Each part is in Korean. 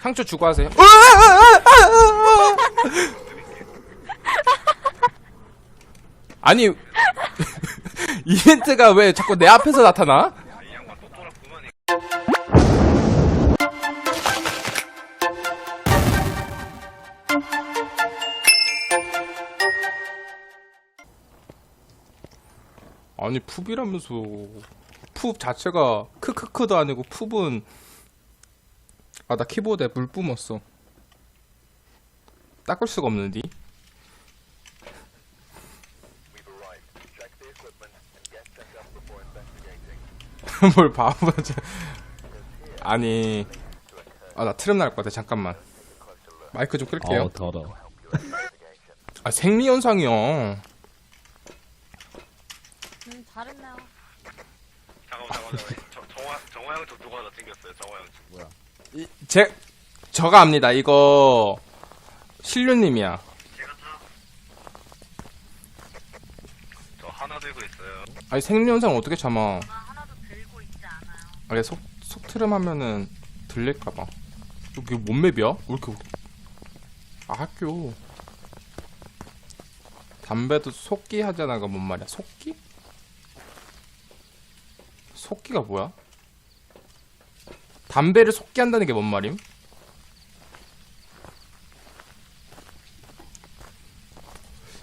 상추 주고 하세요. 아니 이벤트가 왜 자꾸 내 앞에서 나타나? 아니 푸비라면서 푸 자체가 크크크도 아니고 푸은 아 나 키보드에 물 뿜었어. 닦을 수가 없는디 뭘 바보지 아니. 아 나 트름 날 것 같아 잠깐만. 마이크 좀 끌게요. 어 더러. 아 생리현상이요 음, 잘했네요. 잠깐만 잠깐만 저, 정화 정화 형저 누가 더 챙겼어요? 정화 형. 뭐야 제 저가 압니다 이거 신류님이야 저 하나 들고 있어요 아니 생리 현상 어떻게 참아 아, 하나도 들고 있지 않아요. 아니 속, 속트름 하면은 들릴까봐 이게 뭔 맵이야? 왜 이렇게 아 학교 담배도 속기 하잖아가 뭔 말이야 속기? 속기가 뭐야? 담배를 속기 한다는 게 뭔 말임?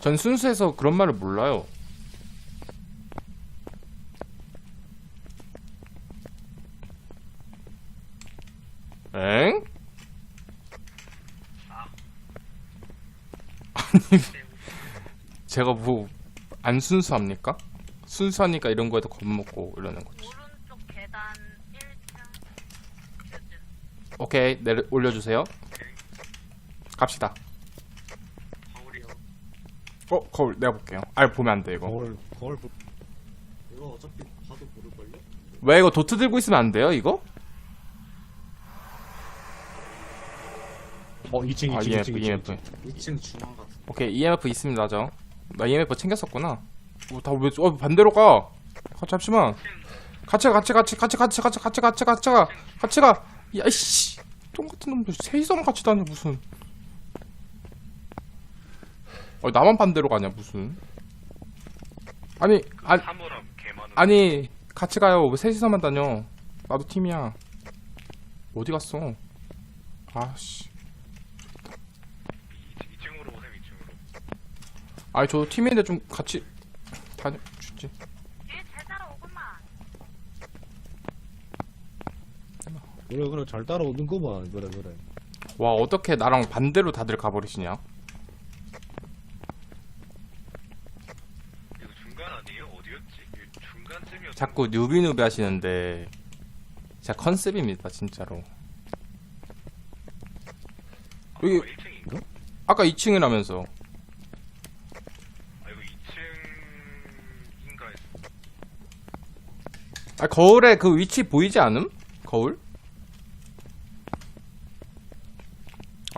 전 순수해서 그런 말을 몰라요 엥? 아니 제가 뭐 안 순수합니까? 순수하니까 이런 거에도 겁먹고 이러는 거지 오케이 내려 올려주세요. 갑시다. 어 거울 내가 볼게요. 아 보면 안 돼 이거. 거울 거울 보- 이거 어차피 봐도 모를걸요? 왜 이거 도트 들고 있으면 안 돼요 이거? 어 2층 2층 아, EMF 2층 EMF 2층 중앙 오케이 EMF 있습니다 저나 EMF 챙겼었구나. 어, 다왜 어, 반대로 가. 가, 잠시만. 같이 가 같이 같이 같이 같이 같이 같이 같이 가 같이 가 같이 가. 야이씨. 똥같은 놈들 세이섬 같이 다녀 무슨. 어 나만 반대로 가냐 무슨. 아니 아, 많은 아니 같이 가요. 왜 셋이서만 다녀? 나도 팀이야. 어디 갔어? 아씨. 2층으로 오세요 2층으로 아니 저 팀인데 좀 같이 다녀 주지 뒤에 잘 따라오구만. 그래 그래 잘 따라오는 거만 그래 그래 와 어떻게 나랑 반대로 다들 가버리시냐 이거 중간 아니에요? 어디였지? 이거 중간쯤이었던 자꾸 뉴비뉴비 하시는데 진짜 컨셉입니다 진짜로 여기- 1층인가? 아까 2층이라면서 아 이거 2층인가 했어 아 거울에 그 위치 보이지 않음? 거울?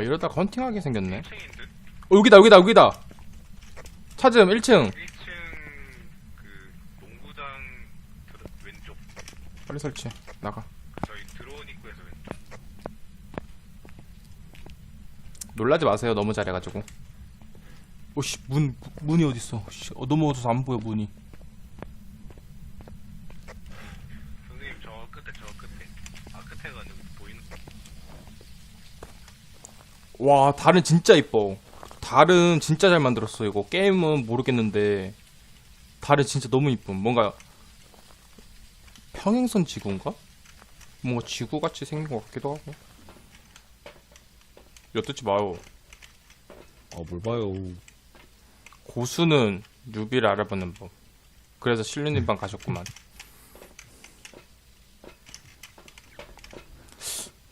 아 이러다가 헌팅하게 생겼네. 1층인 듯? 어 여기다 여기다 여기다. 찾음 1층. 1층 그 농구장 들- 왼쪽. 빨리 설치. 나가. 저희 드로운 입구에서 왼쪽. 놀라지 마세요. 너무 잘해가지고. 오씨 문 문이 어딨어? 씨, 어, 너무 어두워서 안 보여 문이 선생님 저 끝에 저 끝에 아 끝에가 아니고 보이는 와 달은 진짜 이뻐. 달은 진짜 잘 만들었어 이거. 게임은 모르겠는데 달은 진짜 너무 이쁨 뭔가 평행선 지구인가? 뭔가 지구같이 생긴 것 같기도 하고. 엿듣지 마요. 어뭘 봐요. 고수는 뉴비를 알아보는 법. 그래서 실루님 방 가셨구만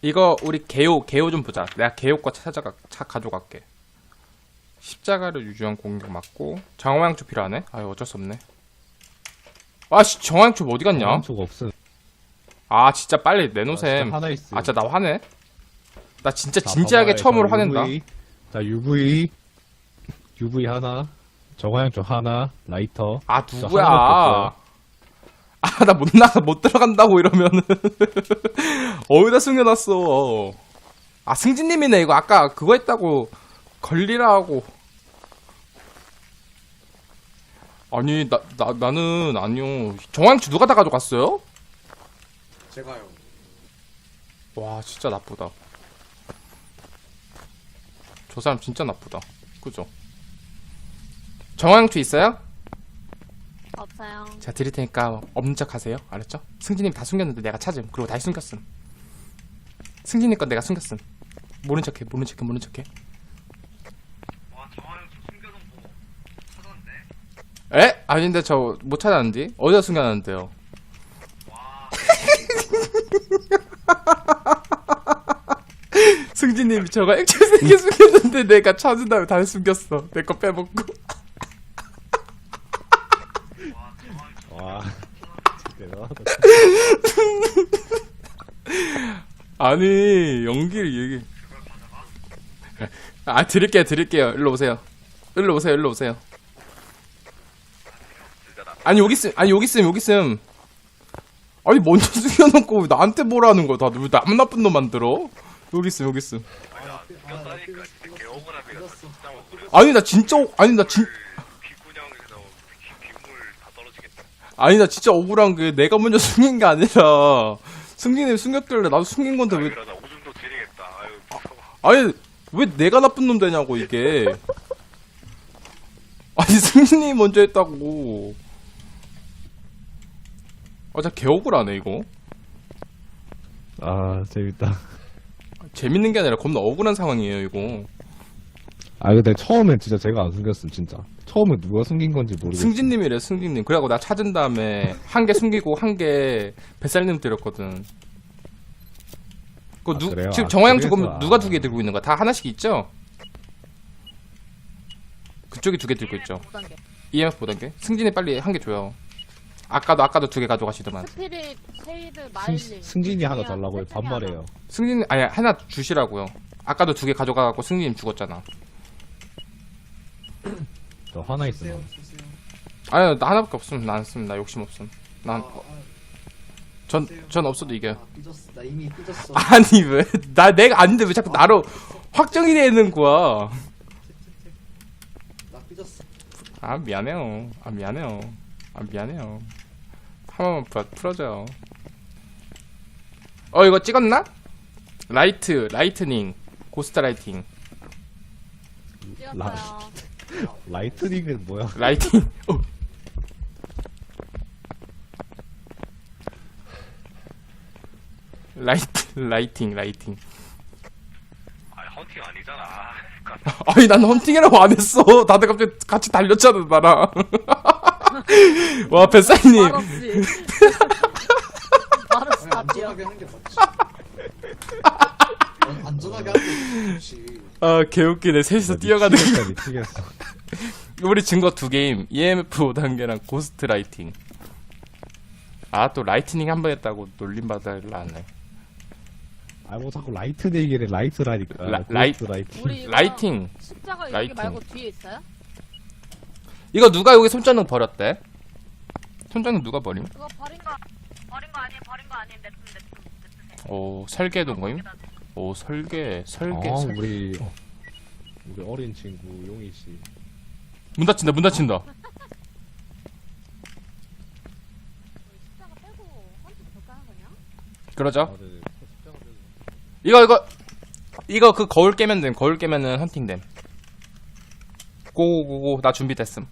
이거 우리 개요 개요 좀 보자. 내가 개요과 찾아가 차 가져갈게. 십자가를 유지한 공격 맞고 정화양초 필요하네? 아유 어쩔 수 없네. 아씨 정화양초 어디 갔냐? 양초가 없음 아 진짜 빨리 아, 진짜 하나 있어 아 진짜 나 화내? 나 진짜 자, 진지하게 봐봐요. 처음으로 자, 화낸다. UV. 자 UV UV 하나 정화양초 하나 라이터. 아저 누구야? 하나밖에 아 나 못 나가 못 들어간다고 이러면은 어디다 숨겨놨어? 아 승진님이네 이거 아까 그거 했다고 걸리라고 아니 나, 나 나는 아니요 정황치 누가 다 가져갔어요? 제가요. 와 진짜 나쁘다 저 사람 진짜 나쁘다 그죠? 정황치 있어요? 없어요. 제가 드릴 테니까 없는 척 하세요. 알았죠? 승진님 다 숨겼는데 내가 찾음. 그리고 다시 숨겼음. 승진님 건 내가 숨겼음. 모른 척해 모른 척해 모른 척해. 와좀 숨겨놓은 거 찾았는데. 에? 아닌데 저 못 찾았는데? 어디다 숨겨놨는데요? 와. 승진님 저가 액체 세개 숨겼는데 내가 찾은 다음에 다시 숨겼어. 내 거 빼먹고 와 정화형 좀 와. 대단하다. 아니 연기를 얘기. 아 드릴게요 드릴게요 일로 오세요 일로 오세요 일로 오세요. 아니 여기 있음 아니 여기 있음 여기 있음 아니 먼저 숨겨놓고 왜 나한테 뭐라는 거야 다들 왜남 나쁜 놈 만들어 여기 있음 여기 있음. 아니 나 진짜 오- 아니 나 진 귓구녕에서 귀- 귓물 다 떨어지겠다. 아니 나 진짜 억울한 게 내가 먼저 숨긴 게 아니라 승진이 숨겼길래 나도 숨긴 건데 왜 이러다 오줌도 지리겠다. 아유. 아니 왜 내가 나쁜 놈 되냐고 이게 아니 승진이 먼저 했다고 아 진짜 개 억울하네 이거 아, 재밌다. 재밌는 게 아니라 겁나 억울한 상황이에요 이거 아, 근데 처음엔 진짜 제가 안 숨겼음, 진짜. 처음에 누가 숨긴 건지 모르겠어. 승진님이래 승진님 그래갖고 나 찾은 다음에 한 개 숨기고 한 개 뱃살님 드렸거든 그 아, 누, 그래요? 지금 아, 정화영 그래서, 죽으면 아. 누가 두 개 들고 있는 거야 다 하나씩 있죠? 그쪽이 두 개 들고 있죠 못 단계. EMF 보던 게 승진이 빨리 한 개 줘요 아까도 아까도 두 개 가져가시더만 스피릿, 쉐이드, 승, 마일링. 승진이 하나 달라고 해. 반말해요. 승진 아니 하나 주시라고요 아까도 두 개 가져가갖고 승진님 죽었잖아 저 하나 주세요. 있으면. 주세요. 아니 나 하나밖에 없음 나 안 쓰면 나 욕심 없음 아, 난 아, 전, 주세요. 전 없어도 이겨요. 아, 삐졌어. 나 이미 삐졌어. 아니 왜 나 내가 아닌데 왜 자꾸 나로 확정이 되는 거야 나 삐졌어. 아 미안해요 아 미안해요 아 미안해요 한 번만 풀- 풀어줘요 어 이거 찍었나? 라이트 라이트닝 고스트 라이팅 찍었어요. 라이트닝은 뭐야? 라이팅 어. 라이트 라이팅 라이팅 아 헌팅 아니잖아. 아니 난 헌팅이라고 안 했어 다들 갑자기 같이 달렸잖아 나랑 와 뱃살님 말없이. 말없이 아니, 다 뛰어. 안전하게 하는 게 맞지. 안- 안전하게 하는 게 좋지. 아 개웃기네 셋이서 뛰어가는 거 미치겠다, 미치겠어. 우리 증거 두 게임 EMF 5단계랑 고스트 라이팅 아 또 라이트닝 한 번 했다고 놀림받을라 하네 아, 뭐 자꾸 라이트닝이래, 라이트라니까. 라- 고스트 라이트. 라이팅. 우리 이거 라이팅 십자가 여기 라이팅. 말고 뒤에 있어요? 이거 누가 여기 손전등 버렸대? 손전등 누가 버림? 그거 버린 거 버린 거 아니에요? 버린 거 아니에요? 냅둔 냅둔 냅두세요. 오 설계동 거임? 거기다 냅- 오 설계 설계 아, 설... 우리, 우리 어린 친구, 용희 씨. 문 닫힌다 문 닫힌다? 그러죠 아. 이거 이거 이거 그 거울 깨면 됨. 거울 깨면은 헌팅 됨. 고고고고 나 준비됐음.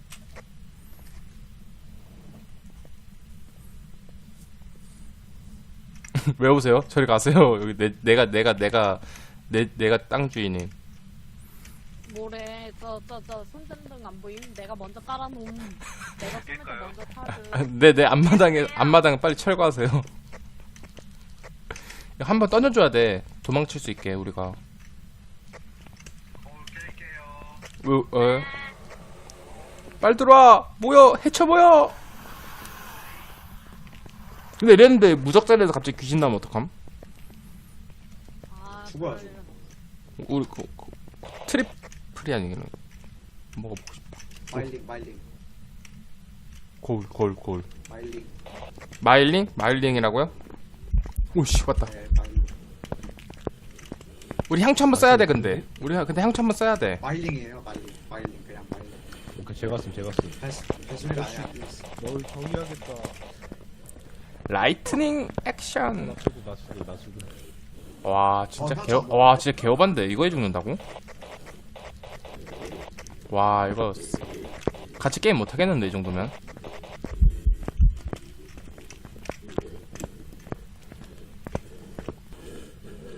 왜 오세요? 저리 가세요. 여기 내, 내가 내가 내가 내, 내가 땅 주인임 모래 저저저 손전등 안 보임? 내가 먼저 깔아놓음. 내가 손에서 그러니까요. 먼저 타든. 네네 네, 앞마당에 앞마당 빨리 철거하세요 한번 던져줘야 돼 도망칠 수 있게 우리가 거울 깰게요. 왜, 어? 빨리 들어와! 모여! 해쳐 모여! 근데 이랬는데 무적자리에서 갑자기 귀신 나면 어떡함? 아, 죽어야죠. 그걸- 우리 그, 그 트 리플이 아니기는 먹어보고 싶다 마일링, 마일링, 거울 거울 거울 마일링. 마일링? 마일링이라고요? 오씨 왔다 네, 마일링. 우리 향초 한번 써야 돼 근데 우리 근데 향초 한번 써야 돼 마일링이에요 마일링 마일링 그냥 마일링 그 제가 쓴 제가 쓴. 발 발소리가 아예 안 들렸어 널 정리하겠다. 라이트닝 액션 나 죽고 나 죽고 나 죽고. 와 진짜 어, 개와 깜짝 와 진짜 개어반데 이거에 죽는다고? 와 이거 같이 게임 못 하겠는데 이 정도면?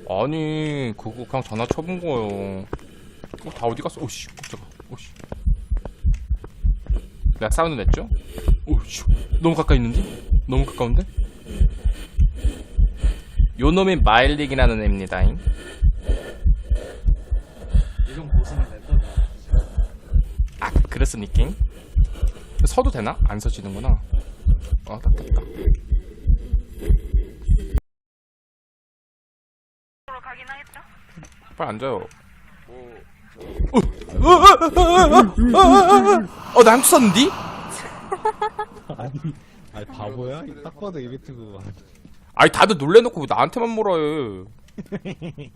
아니 그거 그냥 전화 쳐본 거요. 어, 다 어디 갔어? 오씨 깜짝아. 오씨. 내가 사운드 냈죠? 오씨. 너무 가까이 있는데? 너무 가까운데? 요 놈이 마일릭이라는 애입니다 잉 이런 보스는 랜덤이야 아 그랬으니까 서도 되나? 안 서지는구나 어딱 됐다 빨리 앉아요 어나 향수 썼는디? 아니 아니 바보야? 딱 봐도 이벤트 그거. 아니 다들 놀래놓고 왜 나한테만 뭐라 해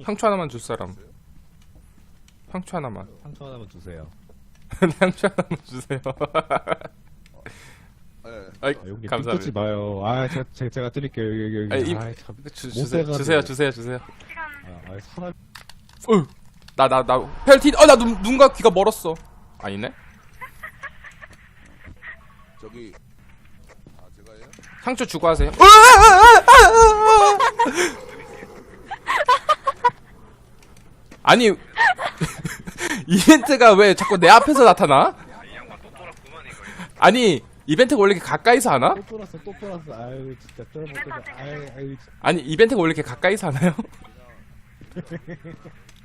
향초 하나만 줄 사람 향초 하나만 상처 하나만 주세요. 향초 하나만 주세요 아이 아, 여기 감사합니다 뜯지 마요. 아 제가 제가, 제가 드릴게요 여기 여기 여기. 아니, 이- 아이 참. 주, 못 주세요. 주세요 주세요 주세요 아, 사람. 어, 나, 나, 나, 펠틴, 어, 나 눈, 눈과 귀가 멀었어. 아니네? 저기 아 제가요? 상처 주고 하세요. 아니, 이벤트가 왜 자꾸 내 앞에서 나타나? 이 양반 또 돌았구만 이거. 아니, 이벤트가 원래 이렇게 가까이서 하나? 또 돌았어 또 돌았어. 아유 진짜 쩔먹. 아유 아유. 아니, 이벤트가 원래 이렇게 가까이서 하나요?